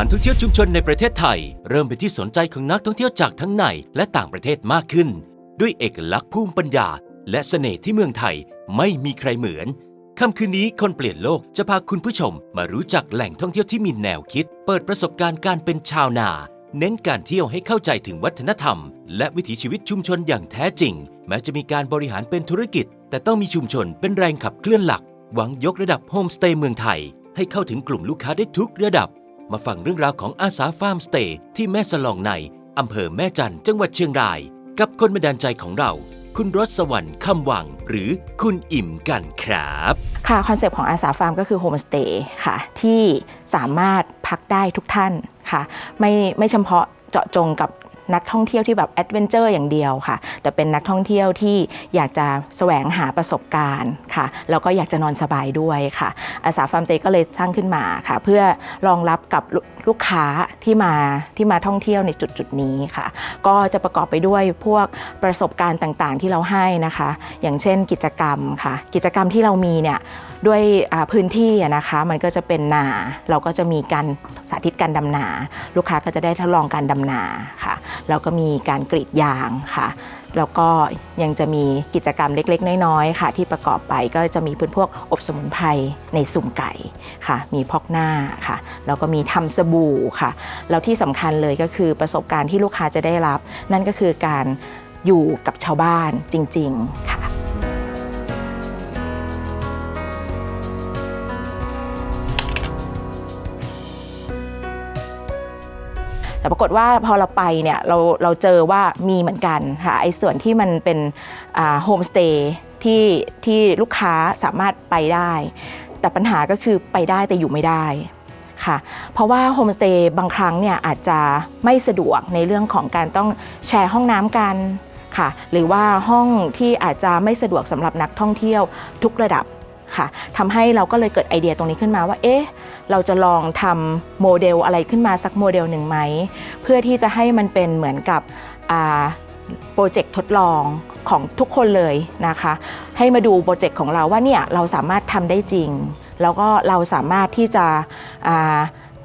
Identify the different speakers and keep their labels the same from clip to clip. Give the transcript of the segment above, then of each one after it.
Speaker 1: การท่องเที่ยวชุมชนในประเทศไทย เริ่มเป็นที่สนใจของนักท่องเที่ยวจากทั้งในและต่างประเทศมากขึ้น ด้วยเอกลักษณ์ภูมิปัญญา และเสน่ห์ที่เมืองไทยไม่มีใครเหมือนค่ำคืนนี้คนเปลี่ยนโลกจะพาคุณผู้ชมมารู้จักแหล่งท่องเที่ยวที่มีแนวคิด เปิดประสบการณ์การเป็นชาวนา เน้นการเที่ยวให้เข้าใจถึงวัฒนธรรม และวิถีชีวิตชุมชนอย่างแท้จริง แม้จะมีการบริหารเป็นธุรกิจ แต่ต้องมีชุมชนเป็นแรงขับเคลื่อนหลัก หวังยกระดับโฮมสเตย์เมืองไทย ให้เข้าถึงกลุ่มลูกค้าได้ทุกระดับ มาฟังเรื่องราวของอาสาฟาร์มสเตย์ที่แม่สลองในอำเภอแม่จันจังหวัดเชียงราย กับคนบันดาลใจของเรา คุณรสสวรรค์คำวัง หรือคุณอิ่มกันครับ
Speaker 2: ค่ะคอนเซปต์ของอาสาฟาร์มก็คือโฮมสเตย์ค่ะ ที่สามารถพักได้ทุกท่านค่ะ ไม่ไม่เฉพาะเจาะจงกับ นักท่องเที่ยวที่แบบแอดเวนเจอร์อย่างเดียวค่ะ แต่เป็นนักท่องเที่ยวที่อยากจะแสวงหาประสบการณ์ค่ะแล้วก็อยากจะนอนสบายด้วยค่ะอาสาฟาร์มเตก็เลยสร้างขึ้นมาค่ะ เพื่อรองรับกับลูลูกค้าที่มาที่มาท่องเที่ยวในจุดจุดนี้ค่ะ ก็จะประกอบไปด้วยพวกประสบการณ์ต่างๆ ที่เราให้นะคะ อย่างเช่นกิจกรรมค่ะ กิจกรรมที่เรามีเนี่ย ด้วยพื้นที่นะคะมันก็จะเป็นนา เราก็จะมีการสาธิตการดำนา ลูกค้าก็จะได้ทดลองการดำนาค่ะแล้วก็มีการกรีดยางค่ะแล้วก็ยังจะมีกิจกรรมเล็กๆ น้อยๆ ค่ะ ที่ประกอบไปก็จะมีพื้นพวกอบสมุนไพรในสุ่มไก่ค่ะ มีพอกหน้าค่ะ แล้วก็มีทำสบู่ค่ะ แล้วที่สำคัญเลยก็คือประสบการณ์ที่ลูกค้าจะได้รับ นั่นก็คือการอยู่กับชาวบ้านจริง ๆ ค่ะ แต่ปรากฏว่าพอเราไปเนี่ยเราเราเจอว่ามีเหมือนกันค่ะไอ้ส่วนที่มันเป็นโฮมสเตย์ที่ที่ลูกค้าสามารถไปได้ แต่ปัญหาก็คือไปได้แต่อยู่ไม่ได้ค่ะเพราะว่าโฮมสเตย์บางครั้งเนี่ยอาจจะไม่สะดวกในเรื่องของการต้องแชร์ห้องน้ำกันค่ะหรือว่าห้องที่อาจจะไม่สะดวกสำหรับนักท่องเที่ยวทุกระดับ ค่ะทำให้เราก็เลยเกิดไอเดียตรงนี้ขึ้นมาว่า เอ๊ะ เราจะลองทำโมเดลอะไรขึ้นมาสักโมเดลหนึ่งไหม เพื่อที่จะให้มันเป็นเหมือนกับโปรเจกต์ทดลองของทุกคนเลยนะคะ ให้มาดูโปรเจกต์ของเราว่าเนี่ยเราสามารถทำได้จริง แล้วก็เราสามารถที่จะ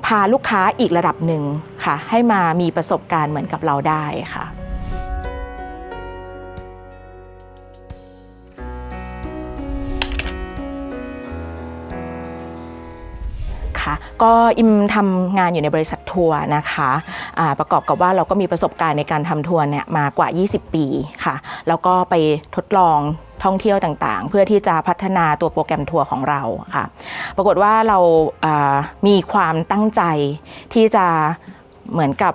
Speaker 2: พาลูกค้าอีกระดับหนึ่งค่ะ ให้มามีประสบการณ์เหมือนกับเราได้ค่ะ คะ ก็อิมทำงานอยู่ในบริษัททัวร์นะคะะประกอบกับว่าเราก็มีประสบการณ์ในการทำทัวร์เนี่ยมากว่า 20 ปีค่ะ แล้วก็ไปทดลองท่องเที่ยวต่างๆ เพื่อที่จะพัฒนาตัวโปรแกรมทัวร์ของเราค่ะ ปรากฏว่าเราามีความตั้งใจที่จะเหมือนกับ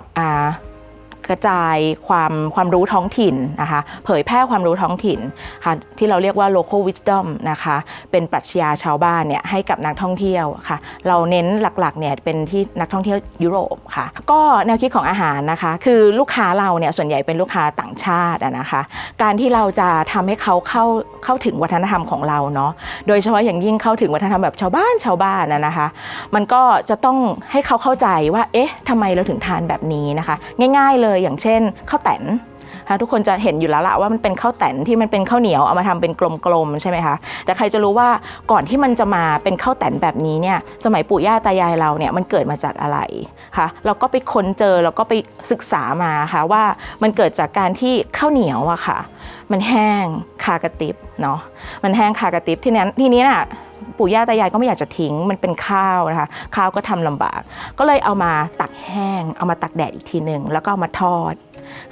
Speaker 2: กระจายความความรู้ท้องถิ่นนะคะเผยแพร่ความรู้ท้องถิ่นค่ะที่เราเรียกว่า local wisdom นะคะเป็นปรัชญาชาวบ้านเนี่ยให้กับนักท่องเที่ยวค่ะเราเน้นหลักๆเนี่ยเป็นที่นักท่องเที่ยวยุโรปค่ะก็แนวคิดของอาหารนะคะคือลูกค้าเราเนี่ยส่วนใหญ่เป็นลูกค้าต่างชาตินะคะการที่เราจะทำให้เขาเข้าเข้าถึงวัฒนธรรมของเราเนาะโดยเฉพาะอย่างยิ่งเข้าถึงวัฒนธรรมแบบชาวบ้านชาวบ้านนะนะคะ มันก็จะต้องให้เขาเข้าใจว่าเอ๊ะทำไมเราถึงทานแบบนี้นะคะ ง่าย ๆเลยอย่างเช่นข้าวแตนนะคะทุกคนจะเห็นอยู่แล้วละว่ามันเป็นข้าวแตนที่มันเป็นข้าวเหนียวเอามาทำเป็นกลมๆใช่ไหมคะแต่ใครจะรู้ว่าก่อนที่มันจะมาเป็นข้าวแตนแบบนี้เนี่ยสมัยปู่ย่าตายายเราเนี่ยมันเกิดมาจากอะไรคะเราก็ไปค้นเจอแล้วก็ไปศึกษามาค่ะว่ามันเกิดจากการที่ข้าวเหนียวอะค่ะ มันแห้งคากระติบเนาะมันแห้งคากระติบที่นั้นทีนี้น่ะ ปู่ย่าตายายก็ไม่อยากจะทิ้งมันเป็นข้าวนะคะข้าวก็ทำลำบาก ก็เลยเอามาตักแห้ง เอามาตักแดดอีกทีหนึ่งแล้วก็เอามาทอด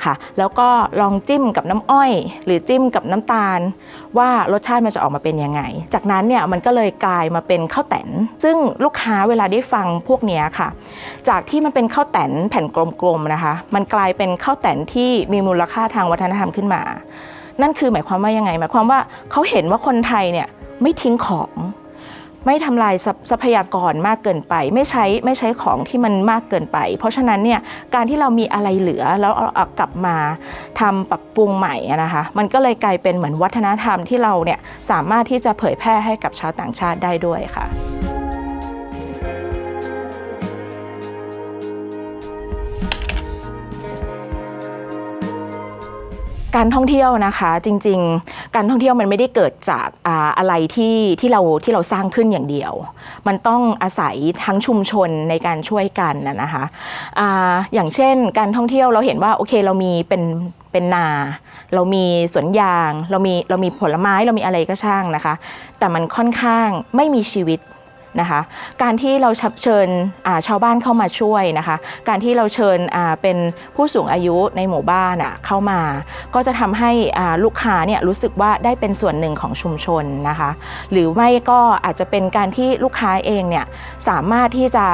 Speaker 2: ค่ะ แล้วก็ลองจิ้มกับน้ำอ้อย หรือจิ้มกับน้ำตาล ว่ารสชาติมันจะออกมาเป็นยังไง จากนั้นเนี่ยมันก็เลยกลายมาเป็นข้าวแตนซึ่งลูกค้าเวลาได้ฟังพวกนี้ค่ะ จากที่มันเป็นข้าวแตนแผ่นกลมๆนะคะ มันกลายเป็นข้าวแตนที่มีมูลค่าทางวัฒนธรรมขึ้นมา นั่นคือหมายความว่ายังไงหมายความว่าเขาเห็นว่าคนไทยเนี่ยไม่ทิ้งของ ไม่ทำลายทรัพยากรมากเกินไป ไม่ใช้ไม่ใช้ของที่มันมากเกินไป เพราะฉะนั้นเนี่ยการที่เรามีอะไรเหลือแล้วเอากลับมาทำปรับปรุงใหม่นะคะมันก็เลยกลายเป็นเหมือนวัฒนธรรมที่เราเนี่ยสามารถที่จะเผยแพร่ให้กับชาวต่างชาติได้ด้วยค่ะ การท่องเที่ยวนะคะจริง ๆ การท่องเที่ยวมันไม่ได้เกิดจากอาอะไรที่ที่เราที่เราสร้างขึ้นอย่างเดียว มันต้องอาศัยทั้งชุมชนในการช่วยกันนะคะออย่างเช่น การท่องเที่ยวเราเห็นว่าโอเคเรามีเป็นเป็นนา เรามีสวนยาง เรามีเรามีผลไม้เรามีอะไรก็ช่างนะคะ แต่มันค่อนข้างไม่มีชีวิต นะคะ การที่เราเชิญชาวบ้านเข้ามาช่วยนะคะ การที่เราเชิญเป็นผู้สูงอายุในหมู่บ้านเข้ามา ก็จะทำให้ลูกค้าเนี่ยรู้สึกว่าได้เป็นส่วนหนึ่งของชุมชนนะคะ หรือไม่ก็อาจจะเป็นการที่ลูกค้าเองเนี่ยสามารถที่จะ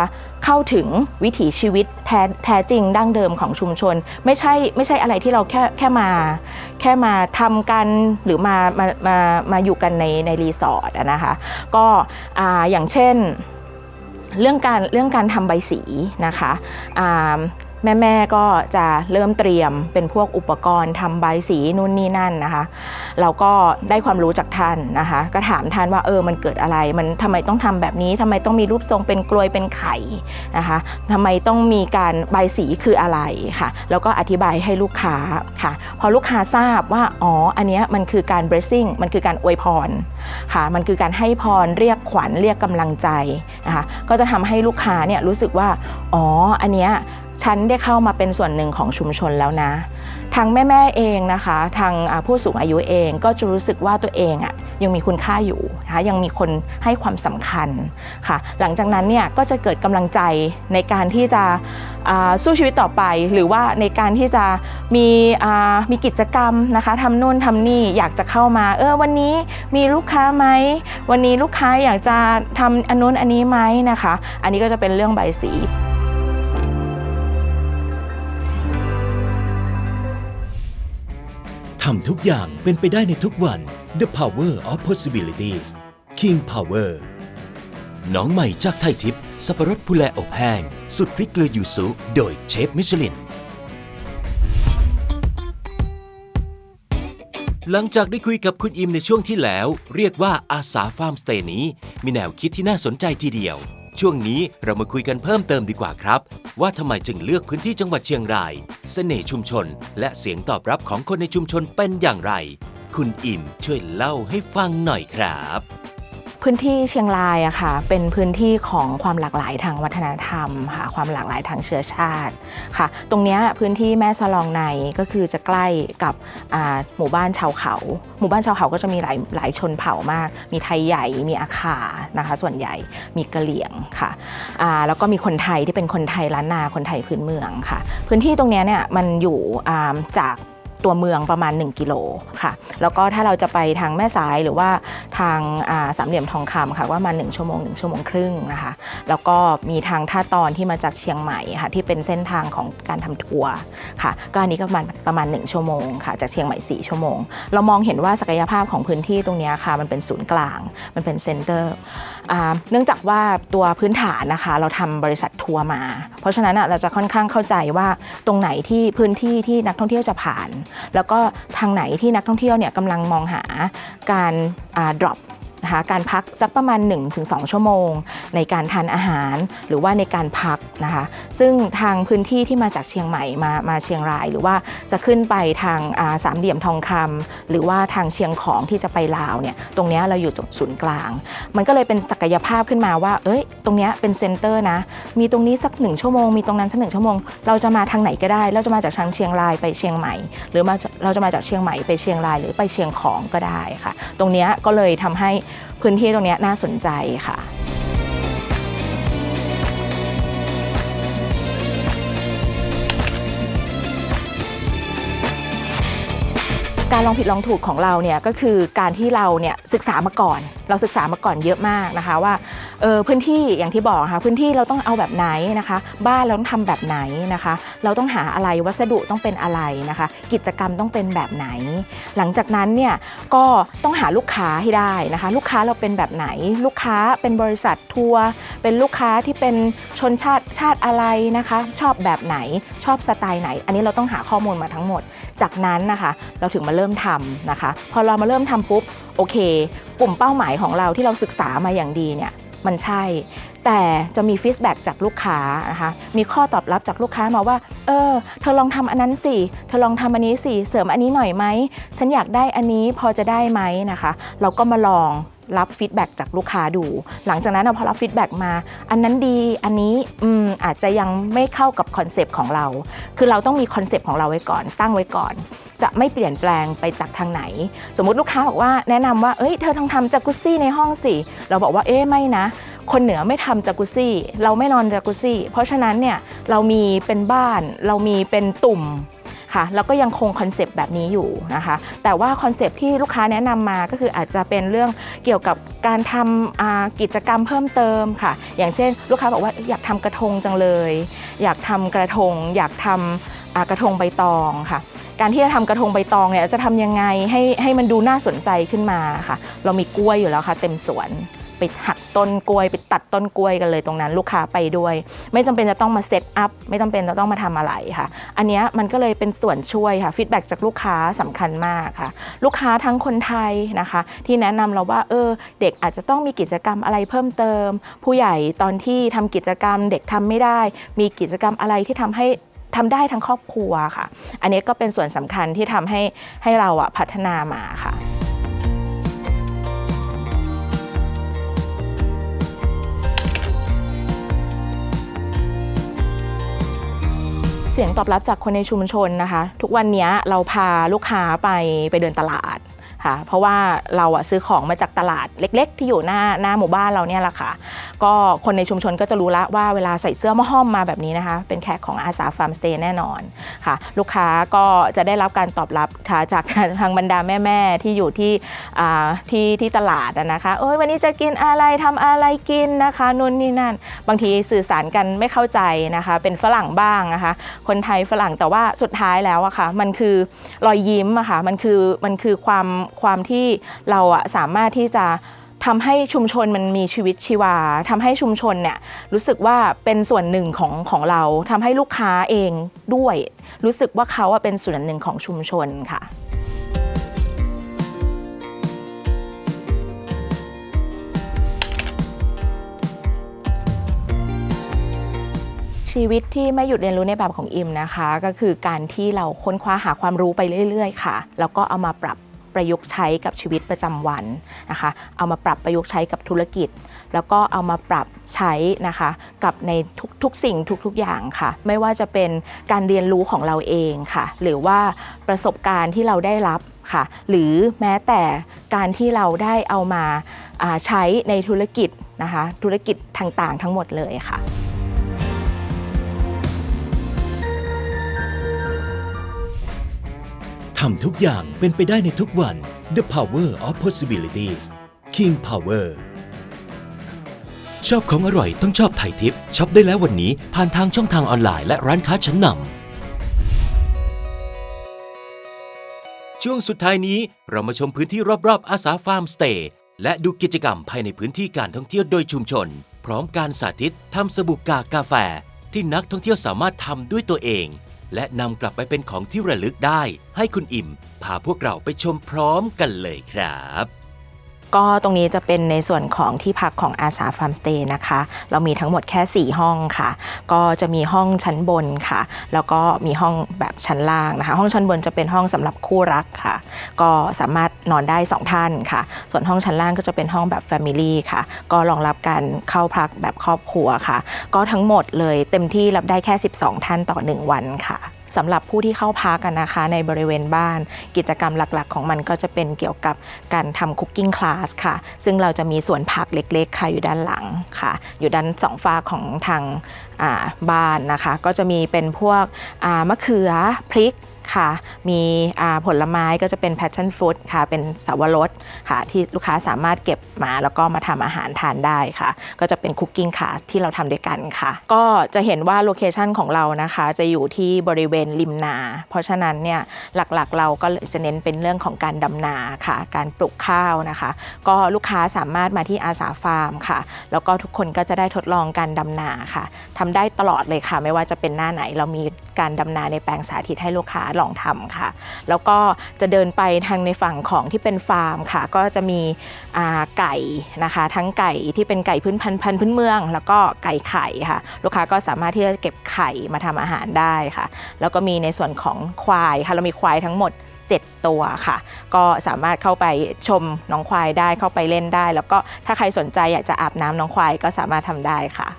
Speaker 2: เข้าถึงวิถีชีวิตแท้แท้จริงดั้งเดิมของชุมชน ไม่ใช่ไม่ใช่อะไรที่เราแค่แค่มา แค่มาทำกันหรือมามามามาอยู่กันในในรีสอร์ทนะคะก็อ่าอย่างเช่นเรื่องการเรื่องการทำใบสีนะคะ แม่แม่ๆก็จะเริ่มเตรียมเป็นพวกอุปกรณ์ทำใบสีนู่นนี่นั่นนะคะ เราก็ได้ความรู้จากท่านนะคะ ก็ถามท่านว่าเออมันเกิดอะไร มันทำไมต้องทำแบบนี้ทำไมต้องมีรูปทรงเป็นกลวยเป็นไข่นะคะทำไมต้องมีการใบสีคืออะไรค่ะ แล้วก็อธิบายให้ลูกค้าค่ะ พอลูกค้าทราบว่าอ๋ออันเนี้ยมันคือการ blessing มันคือการอวยพรค่ะ มันคือการให้พรเรียกขวัญเรียกกำลังใจนะคะก็จะทำให้ลูกค้าเนี่ยรู้สึกว่าอ๋ออันเนี้ย ฉันได้เข้ามาเป็นส่วนหนึ่งของชุมชนแล้วนะ ทางแม่ๆเองนะคะ ทางผู้สูงอายุเองก็จะรู้สึกว่าตัวเองอะ่ะยังมีคุณค่าอยู่นะคะยังมีคนให้ความสำคัญค่ะ หลังจากนั้นเนี่ยก็จะเกิดกำลังใจในการที่จะสู้ชีวิตต่อไป หรือว่าในการที่จะมีมีกิจกรรมนะคะทำนู่นทำนี่อยากจะเข้ามาเออวันนี้มีลูกค้าไหมวันนี้ลูกค้าอยากจะทำอันนู้นอันนี้ไหมนะคะ อันนี้ก็จะเป็นเรื่องใบสี
Speaker 1: ทำทุกอย่างเป็นไปได้ในทุกวัน The Power of Possibilities King Power น้องใหม่จากไทยทิพย์สับปะรดผู้แลอบแห้งสุดพริกเกลือยูสุโดยเชฟมิชลิน หลังจากได้คุยกับคุณอิมในช่วงที่แล้ว เรียกว่าอาสาฟาร์มสเตย์นี้ มีแนวคิดที่น่าสนใจทีเดียว ช่วงนี้เรามาคุยกันเพิ่มเติมดีกว่าครับ ว่าทำไมจึงเลือกพื้นที่จังหวัดเชียงราย เสน่ห์ชุมชน และเสียงตอบรับของคนในชุมชนเป็นอย่างไร คุณอิมช่วยเล่าให้ฟังหน่อยครับ
Speaker 2: พื้นที่เชียงรายอะค่ะเป็นพื้นที่ของความหลากหลายทางวัฒนธรรมค่ะความหลากหลายทางเชื้อชาติค่ะ ตรงนี้พื้นที่แม่สลองในก็คือจะใกล้กับหมู่บ้านชาวเขา หมู่บ้านชาวเขาก็จะมีหลายหลายชนเผ่ามาก มีไทยใหญ่มีอาคานะคะ ส่วนใหญ่มีกะเหลี่ยงค่ะแล้วก็มีคนไทยที่เป็นคนไทยล้านนาคนไทยพื้นเมืองค่ะ พื้นที่ตรงนี้เนี่ยมันอยู่จาก ตัวเมืองประมาณ 1 กิโลค่ะ แล้วก็ถ้าเราจะไปทางแม่สายหรือว่าทางาสามเหลี่ยมทองคำค่ะว่ามา 1 ชั่วโมง 1 ชั่วโมงครึ่งนะคะ แล้วก็มีทางท่าตอนที่มาจากเชียงใหม่ค่ะที่เป็นเส้นทางของการทำทัวร์ค่ะ ก็อันนี้ก็ประมาณประมาณ 1 ชั่วโมงค่ะ จากเชียงใหม่ 4 ชั่วโมง เรามองเห็นว่าศักยภาพของพื้นที่ตรงนี้ค่ะมันเป็นศูนย์กลาง มันเป็นเซ็นเตอร์เนื่องจากว่าตัวพื้นฐานนะคะ เราทำบริษัททัวร์มา เพราะฉะนั้นเราจะค่อนข้างเข้าใจว่าตรงไหนที่พื้นที่ที่นักท่องเที่ยวจะผ่าน แล้วก็ทางไหนที่นักท่องเที่ยวเนี่ยกำลังมองหาการอ่า drop นะคะการพักสักประมาณ 1-2 ชั่วโมง ในการทานอาหารหรือว่าในการพักนะคะซึ่งทางพื้นที่ที่มาจากเชียงใหม่มามาเชียงราย หรือว่าจะขึ้นไปทางาสามเหลี่ยมทองคำหรือว่าทางเชียงของที่จะไปลาวเนี่ยตรงนี้เราอยู่ตรงศูนย์กลาง มันก็เลยเป็นศักยภาพขึ้นมาว่าเอ้ยตรงนี้เป็นเซ็นเตอร์นะมีตรงนี้สักหนึ่งชั่วโมงมีตรงนั้นสักหนึ่งชั่วโมงเราจะมาทางไหนก็ได้ เราจะมาจากทางเชียงรายไปเชียงใหม่ หรือมาเราจะมาจากเชียงใหม่ไปเชียงรายหรือไปเชียงของก็ได้ค่ะ ตรงนี้ก็เลยทำให้ พื้นที่ตรงนี้น่าสนใจค่ะ การลองผิดลองถูกของเราเนี่ยก็คือการที่เราเนี่ยศึกษามาก่อน เราศึกษามาก่อนเยอะมากนะคะว่าเออพื้นที่อย่างที่บอกค่ะพื้นที่เราต้องเอาแบบไหนนะคะ บ้านเราต้องทำแบบไหนนะคะ เราต้องหาอะไรวัสดุต้องเป็นอะไรนะคะ กิจกรรมต้องเป็นแบบไหน หลังจากนั้นเนี่ยก็ต้องหาลูกค้าให้ได้นะคะ ลูกค้าเราเป็นแบบไหน ลูกค้าเป็นบริษัททัวร์เป็นลูกค้าที่เป็นชนชาติชาติอะไรนะคะ ชอบแบบไหนชอบสไตล์ไหน อันนี้เราต้องหาข้อมูลมาทั้งหมดจากนั้นนะคะ เราถึงมาเริ่มทำนะคะ พอเรามาเริ่มทำปุ๊บโอเค กลุ่มเป้าหมายของเราที่เราศึกษามาอย่างดีเนี่ยมันใช่ แต่จะมีฟีดแบ็กจากลูกค้านะคะ มีข้อตอบรับจากลูกค้ามาว่า เออ เธอลองทำอันนั้นสิ เธอลองทำอันนี้สิ เสริมอันนี้หน่อยไหม ฉันอยากได้อันนี้พอจะได้ไหมนะคะ เราก็มาลอง รับฟีดแบ็กจากลูกค้าดู หลังจากนั้นพอรับฟีดแบ็กมา อันนั้นดี อันนี้อืมอาจจะยังไม่เข้ากับคอนเซปต์ของเรา คือเราต้องมีคอนเซปต์ของเราไว้ก่อน ตั้งไว้ก่อน จะไม่เปลี่ยนแปลงไปจากทางไหน สมมุติลูกค้าบอกว่าแนะนำว่า เอ้ย เธอต้องทำจากุซซี่ในห้องสิ เราบอกว่า เอ๊ะ ไม่นะ คนเหนือไม่ทำจากุซซี่ เราไม่นอนจากุซซี่ เพราะฉะนั้นเนี่ย เรามีเป็นบ้าน เรามีเป็นตุ่ม ค่ะแล้วก็ยังคงคอนเซปต์แบบนี้อยู่นะคะ แต่ว่าคอนเซปต์ที่ลูกค้าแนะนำมาก็คืออาจจะเป็นเรื่องเกี่ยวกับการทำกิจกรรมเพิ่มเติมค่ะ อย่างเช่น ลูกค้าบอกว่าอยากทำกระทงจังเลย อยากทำกระทง อยากทำอ่ากระทงใบตองค่ะการที่จะทำกระทงใบตองเนี่ยจะทำยังไงให้ให้มันดูน่าสนใจขึ้นมาค่ะ เรามีกล้วยอยู่แล้วค่ะ เต็มสวน ไปหักต้นกล้วยไปตัดต้นกล้วยกันเลยตรงนั้น ลูกค้าไปด้วย ไม่จำเป็นจะต้องมาเซตอัพไม่จำเป็นจะต้องมาทำอะไรค่ะ อันนี้มันก็เลยเป็นส่วนช่วยค่ะฟีดแบ็จากลูกค้าสำคัญมากค่ะ ลูกค้าทั้งคนไทยนะคะ ที่แนะนำเราว่าเออเด็กอาจจะต้องมีกิจกรรมอะไรเพิ่มเติม ผู้ใหญ่ตอนที่ทำกิจกรรมเด็กทำไม่ได้ มีกิจกรรมอะไรที่ทำให้ทำได้ทั้งครอบครัวค่ะ อันนี้ก็เป็นส่วนสำคัญที่ทำให้ให้เราอะพัฒนามาค่ะ เสียงตอบรับจากคนในชุมชนนะคะ ทุกวันนี้เราพาลูกค้าไปไปเดินตลาด ค่ะเพราะว่าเราอะซื้อของมาจากตลาดเล็ก ๆ ที่อยู่หน้าหน้าหมู่บ้านเราเนี่ยแหละค่ะ ก็คนในชุมชนก็จะรู้ละว่าเวลาใส่เสื้อมะห้อมมาแบบนี้นะคะ เป็นแขกของอาสาฟาร์มสเตย์แน่นอนค่ะ ลูกค้าก็จะได้รับการตอบรับค่ะจากทางบรรดาแม่ ๆ ที่อยู่ที่ที่ที่ตลาดนะคะเอ้ยวันนี้จะกินอะไรทำอะไรกินนะคะนู่นนี่นั่น บางทีสื่อสารกันไม่เข้าใจนะคะ เป็นฝรั่งบ้างนะคะ คนไทยฝรั่งแต่ว่าสุดท้ายแล้วอะค่ะมันคือรอยยิ้มอะค่ะมันคือมันคือความความที่เราอะสามารถที่จะทำให้ชุมชนมันมีชีวิตชีวาทำให้ชุมชนเนี่ยรู้สึกว่าเป็นส่วนหนึ่งของของเราทำให้ลูกค้าเองด้วย รู้สึกว่าเขาอะเป็นส่วนหนึ่งของชุมชนค่ะ ชีวิตที่ไม่หยุดเรียนรู้ในแบบของอิมนะคะ ก็คือการที่เราค้นคว้าหาความรู้ไปเรื่อย ๆ ค่ะ แล้วก็เอามาปรับ ประยุกต์ใช้กับชีวิตประจำวันนะคะ เอามาปรับประยุกต์ใช้กับธุรกิจ แล้วก็เอามาปรับใช้นะคะกับในทุกๆสิ่งทุกๆอย่างค่ะ ไม่ว่าจะเป็นการเรียนรู้ของเราเองค่ะ หรือว่าประสบการณ์ที่เราได้รับค่ะ หรือแม้แต่การที่เราได้เอามาอ่าใช้ในธุรกิจนะคะ ธุรกิจต่างๆทั้งหมดเลยค่ะำ
Speaker 1: ทุกอย่างเป็นไปได้ในทุกวัน The Power of Possibilities King Power ชอบของอร่อยต้องชอบไทยทิปช็อปได้แล้ววันนี้ผ่านทางช่องทางออนไลน์และร้านค้าชั้นนำช่วงสุดท้ายนี้เรามาชมพื้นที่รอบๆ อาสาฟาร์มสเตย์และดูกิจกรรมภายในพื้นที่การท่องเที่ยวโดยชุมชน พร้อมการสาธิตทำสบู่กากกาแฟ ที่นักท่องเที่ยวสามารถทำด้วยตัวเอง และนำกลับไปเป็นของที่ระลึกได้ ให้คุณอิ่ม พาพวกเราไปชมพร้อมกันเลยครับ
Speaker 2: ก็ตรงนี้จะเป็นในส่วนของที่พักของอาสาฟาร์มสเตย์นะคะ เรามีทั้งหมดแค่ 4 ห้องค่ะ ก็จะมีห้องชั้นบนค่ะ แล้วก็มีห้องแบบชั้นล่างนะคะ ห้องชั้นบนจะเป็นห้องสำหรับคู่รักค่ะ ก็สามารถนอนได้ 2 ท่านค่ะ ส่วนห้องชั้นล่างก็จะเป็นห้องแบบ Family ค่ะ ก็รองรับการเข้าพักแบบครอบครัวค่ะ ก็ทั้งหมดเลยเต็มที่รับได้แค่ 12 ท่านต่อ 1 วันค่ะ สำหรับผู้ที่เข้าพักกันนะคะ ในบริเวณบ้าน กิจกรรมหลักๆ ของมันก็จะเป็นเกี่ยวกับการทำคุกกิ้งคลาสค่ะ ซึ่งเราจะมีสวนผักเล็กๆค่ะอยู่ด้านหลังค่ะ อยู่ด้านสองฝาของทางบ้านนะคะ ก็จะมีเป็นพวกมะเขือพริก ค่ะ มีผลไม้ก็จะเป็น passion fruit ค่ะ เป็นสาวรสค่ะ ที่ลูกค้าสามารถเก็บมาแล้วก็มาทำอาหารทานได้ค่ะ ก็จะเป็นคุกกิ้งคลาสที่เราทำด้วยกันค่ะ ก็จะเห็นว่าโลเคชันของเรานะคะ จะอยู่ที่บริเวณริมนา เพราะฉะนั้นเนี่ยหลักๆ เราก็จะเน้นเป็นเรื่องของการดำนาค่ะ การปลูกข้าวนะคะ ก็ลูกค้าสามารถมาที่อาสาฟาร์มค่ะ แล้วก็ทุกคนก็จะได้ทดลองการดำนาค่ะทำได้ตลอดเลยค่ะ ไม่ว่าจะเป็นหน้าไหนเรามีการดำนาในแปลงสาธิตให้ลูกค้าลองทำค่ะ แล้วก็จะเดินไปทางในฝั่งของที่เป็นฟาร์มค่ะ ก็จะมีไก่นะคะ ทั้งไก่ที่เป็นไก่พื้นพันธุ์พันธุ์พื้นเมือง แล้วก็ไก่ไข่ค่ะ ลูกค้าก็สามารถที่จะเก็บไข่มาทำอาหารได้ค่ะ แล้วก็มีในส่วนของควายค่ะ เรามีควายทั้งหมด7 ตัวค่ะ ก็สามารถเข้าไปชมน้องควายได้เข้าไปเล่นได้ แล้วก็ถ้าใครสนใจอยากจะอาบน้ำน้องควายก็สามารถทำได้ค่ะ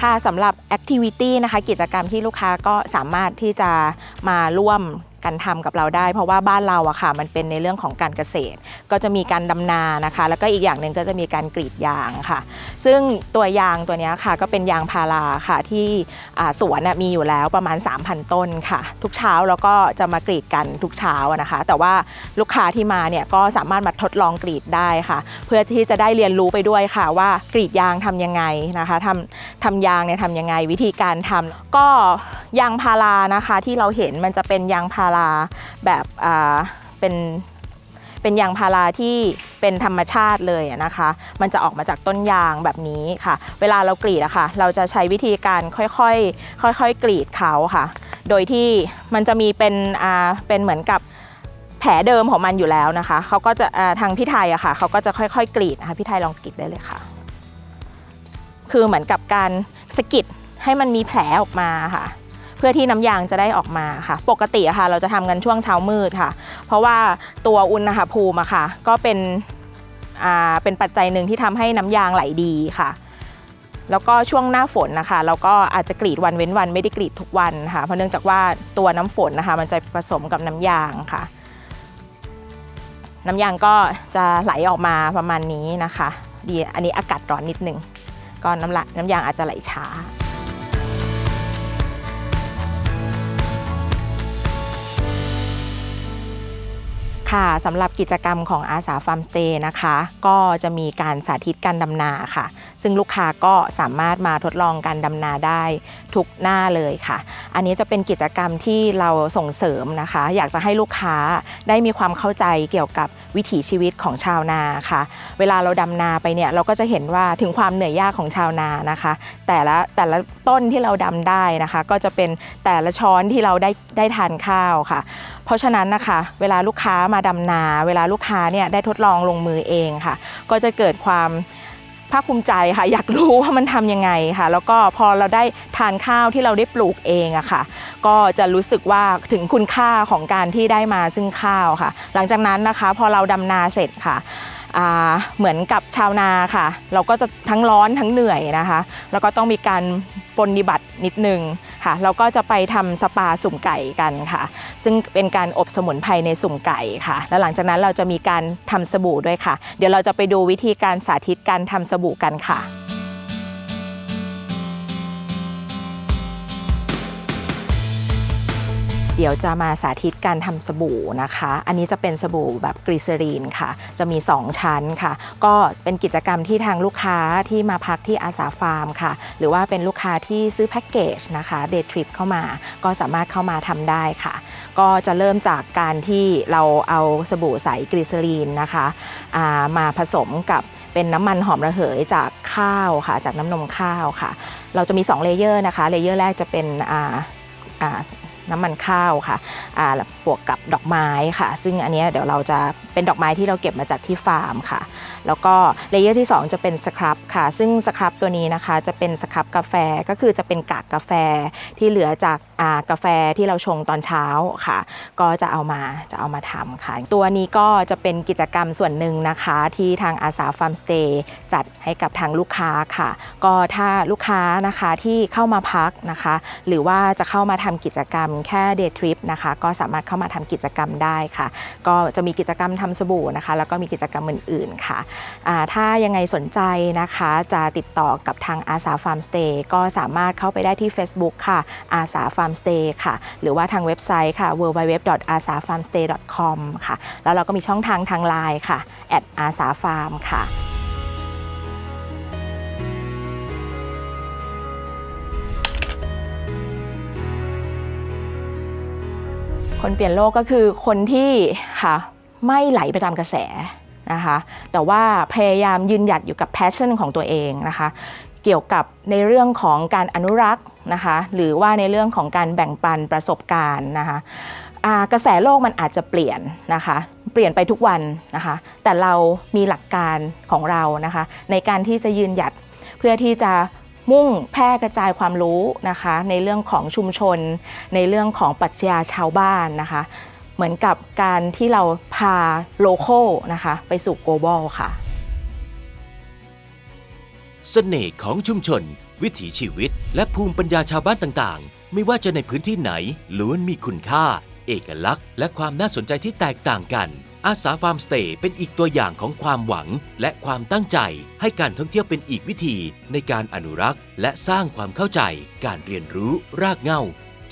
Speaker 2: ค่ะสำหรับแอคทิวิตี้นะคะกิจกรรมที่ลูกค้าก็สามารถที่จะมาร่วม กันทำกับเราได้ เพราะว่าบ้านเราอะค่ะมันเป็นในเรื่องของการเกษตร ก็จะมีการดำนานะคะ แล้วก็อีกอย่างหนึ่งก็จะมีการกรีดยางค่ะ ซึ่งตัวยางตัวนี้ค่ะก็เป็นยางพาราค่ะที่สวนมีอยู่แล้วประมาณ 3,000 ต้นค่ะ ทุกเช้าเราก็จะมากรีดกันทุกเช้านะคะ แต่ว่าลูกค้าที่มาเนี่ยก็สามารถมาทดลองกรีดได้ค่ะ เพื่อที่จะได้เรียนรู้ไปด้วยค่ะ ว่ากรีดยางทํำยังไงนะคะทำทำยางเนี่ยทำยังไงวิธีการทำก็ยางพารานะคะที่เราเห็นมันจะเป็นยางพาราแบบเป็นเป็นยางพาราที่เป็นธรรมชาติเลยนะคะ มันจะออกมาจากต้นยางแบบนี้ค่ะ เวลาเรากรีดอะค่ะ เราจะใช้วิธีการค่อยๆ ค่อยๆ กรีดเขาค่ะ โดยที่มันจะมีเป็นอ่าเป็นเหมือนกับแผลเดิมของมันอยู่แล้วนะคะ เขาก็จะทางพี่ไทยอะค่ะ เขาก็จะค่อยๆ กรีดนะคะ พี่ไทยลองกรีดได้เลยค่ะ คือเหมือนกับการสกิดให้มันมีแผลออกมาค่ะ เพื่อที่น้ำยางจะได้ออกมาค่ะ ปกติอะค่ะ เราจะทำกันช่วงเช้ามืดค่ะ เพราะว่าตัวอุณหภูมิอะค่ะ ก็เป็นอ่าเป็นปัจจัยหนึ่งที่ทำให้น้ำยางไหลดีค่ะแล้วก็ช่วงหน้าฝนนะคะ เราก็อาจจะกรีดวันเว้นวันไม่ได้กรีดทุกวันค่ะ เพราะเนื่องจากว่าตัวน้ำฝนนะคะ มันจะผสมกับน้ำยางค่ะ น้ำยางก็จะไหลออกมาประมาณนี้นะคะ ดีอันนี้อากาศร้อนนิดนึงก็น้ำละน้ำยางอาจจะไหลช้า ค่ะสำหรับกิจกรรมของอาสาฟาร์มสเตย์นะคะ ก็จะมีการสาธิตการดำนาค่ะ ซึ่งลูกค้าก็สามารถมาทดลองการดำนาได้ทุกหน้าเลยค่ะ อันนี้จะเป็นกิจกรรมที่เราส่งเสริมนะคะ อยากจะให้ลูกค้าได้มีความเข้าใจเกี่ยวกับวิถีชีวิตของชาวนาค่ะ เวลาเราดำนาไปเนี่ยเราก็จะเห็นว่าถึงความเหนื่อยยากของชาวนานะคะ แต่ละแต่ละต้นที่เราดำได้นะคะ ก็จะเป็นแต่ละช้อนที่เราได้ได้ทานข้าวค่ะ เพราะฉะนั้นนะคะ เวลาลูกค้ามาดำนา เวลาลูกค้าเนี่ยได้ทดลองลงมือเองค่ะ ก็จะเกิดความ ภาคภูมิใจค่ะ อยากรู้ว่ามันทำยังไงค่ะ แล้วก็พอเราได้ทานข้าวที่เราได้ปลูกเองอะค่ะ ก็จะรู้สึกว่าถึงคุณค่าของการที่ได้มาซึ่งข้าวค่ะ หลังจากนั้นนะคะ พอเราดำนาเสร็จค่ะ เหมือนกับชาวนาค่ะ เราก็จะทั้งร้อนทั้งเหนื่อยนะคะ แล้วก็ต้องมีการปนนิบัตินิดนึงค่ะ เราก็จะไปทำสปาสุ่มไก่กันค่ะ ซึ่งเป็นการอบสมุนไพรในสุ่มไก่ค่ะ แล้วหลังจากนั้นเราจะมีการทำสบู่ด้วยค่ะ เดี๋ยวเราจะไปดูวิธีการสาธิตการทำสบู่กันค่ะ เดี๋ยวจะมาสาธิตการทำสบู่นะคะ อันนี้จะเป็นสบู่แบบกรีเซรีนค่ะ จะมี 2 ชั้นค่ะ ก็เป็นกิจกรรมที่ทางลูกค้าที่มาพักที่อาสาฟาร์มค่ะ หรือว่าเป็นลูกค้าที่ซื้อแพ็กเกจนะคะเดททริปเข้ามา ก็สามารถเข้ามาทำได้ค่ะ ก็จะเริ่มจากการที่เราเอาสบู่ใสกรีเซรีนนะคะามาผสมกับเป็นน้ำมันหอมระเหยจากข้าวค่ะ จากน้ำนมข้าวค่ะ เราจะมี 2 เลเยอร์นะคะ เลเยอร์แรกจะเป็น น้ำมันข้าวค่ะบวกกับดอกไม้ค่ะ ซึ่งอันนี้เดี๋ยวเราจะเป็นดอกไม้ที่เราเก็บมาจากที่ฟาร์มค่ะ แล้วก็เลเยอร์ที่ 2 จะเป็นสครับค่ะ ซึ่งสครับตัวนี้นะคะจะเป็นสครับกาแฟก็คือจะเป็นกากกาแฟที่เหลือจากกาแฟที่เราชงตอนเช้าค่ะ ก็จะเอามาจะเอามาทำค่ะ ตัวนี้ก็จะเป็นกิจกรรมส่วนหนึ่งนะคะที่ทางอาสาฟาร์มสเตย์จัดให้กับทางลูกค้าค่ะ ก็ถ้าลูกค้านะคะที่เข้ามาพักนะคะ หรือว่าจะเข้ามาทำกิจกรรมแค่เดย์ทริปนะคะก็สามารถเข้ามาทำกิจกรรมได้ค่ะ ก็จะมีกิจกรรมทำสบู่นะคะ แล้วก็มีกิจกรรมอื่นๆค่ะถ้ายังไงสนใจนะคะจะติดต่อกับทางอาสาฟาร์มสเตย์ก็สามารถเข้าไปได้ที่ Facebook ค่ะอาสาฟาร์มสเตย์ค่ะ หรือว่าทางเว็บไซต์ค่ะ www.asafarmstay.com ค่ะ แล้วเราก็มีช่องทางทางไลน์ค่ะอาสาฟาร์มค่ะ คนเปลี่ยนโลกก็คือคนที่ค่ะไม่ไหลไปตามกระแสนะคะแต่ว่าพยายามยืนหยัดอยู่กับ passion ของตัวเองนะคะเกี่ยวกับในเรื่องของการอนุรักษ์นะคะหรือว่าในเรื่องของการแบ่งปันประสบการณ์นะคะกระแสโลกมันอาจจะเปลี่ยนนะคะเปลี่ยนไปทุกวันนะคะแต่เรามีหลักการของเรานะคะในการที่จะยืนหยัดเพื่อที่จะ มุ่งแพร่กระจายความรู้นะคะ ในเรื่องของชุมชน ในเรื่องของปรัชญาชาวบ้านนะคะ เหมือนกับการที่เราพาโลโก้นะคะไปสู่ global ค่ะ
Speaker 1: เสน่ห์ของชุมชน วิถีชีวิต และภูมิปัญญาชาวบ้านต่างๆ ไม่ว่าจะในพื้นที่ไหนล้วนมีคุณค่า เอกลักษณ์ และความน่าสนใจที่แตกต่างกัน อาสาฟาร์มสเตย์เป็นอีกตัวอย่างของความหวังและความตั้งใจ ให้การท่องเที่ยวเป็นอีกวิธีในการอนุรักษ์ และสร้างความเข้าใจ การเรียนรู้รากเหง้า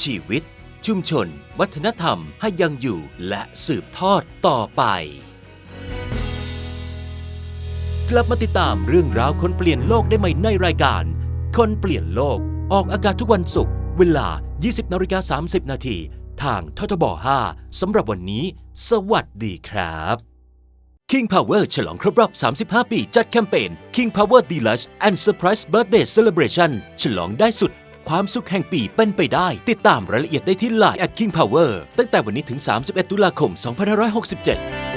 Speaker 1: ชีวิต ชุมชน วัฒนธรรมให้ยังอยู่และสืบทอดต่อไป กลับมาติดตามเรื่องราวคนเปลี่ยนโลกได้ใหม่ในรายการ คนเปลี่ยนโลกออกอากาศทุกวันศุกร์เวลา 20นาฬิกา30 นาทีทางททบ 5สำหรับวันนี้ สวัสดีครับ King Power ฉลองครบรอบ 35 ปี จัดแคมเปญ King Power Deluxe and Surprise Birthday Celebration ฉลองได้สุด ความสุขแห่งปีเป็นไปได้ ติดตามรายละเอียดได้ที่ Line at King Power ตั้งแต่วันนี้ถึง 31 ตุลาคม 2567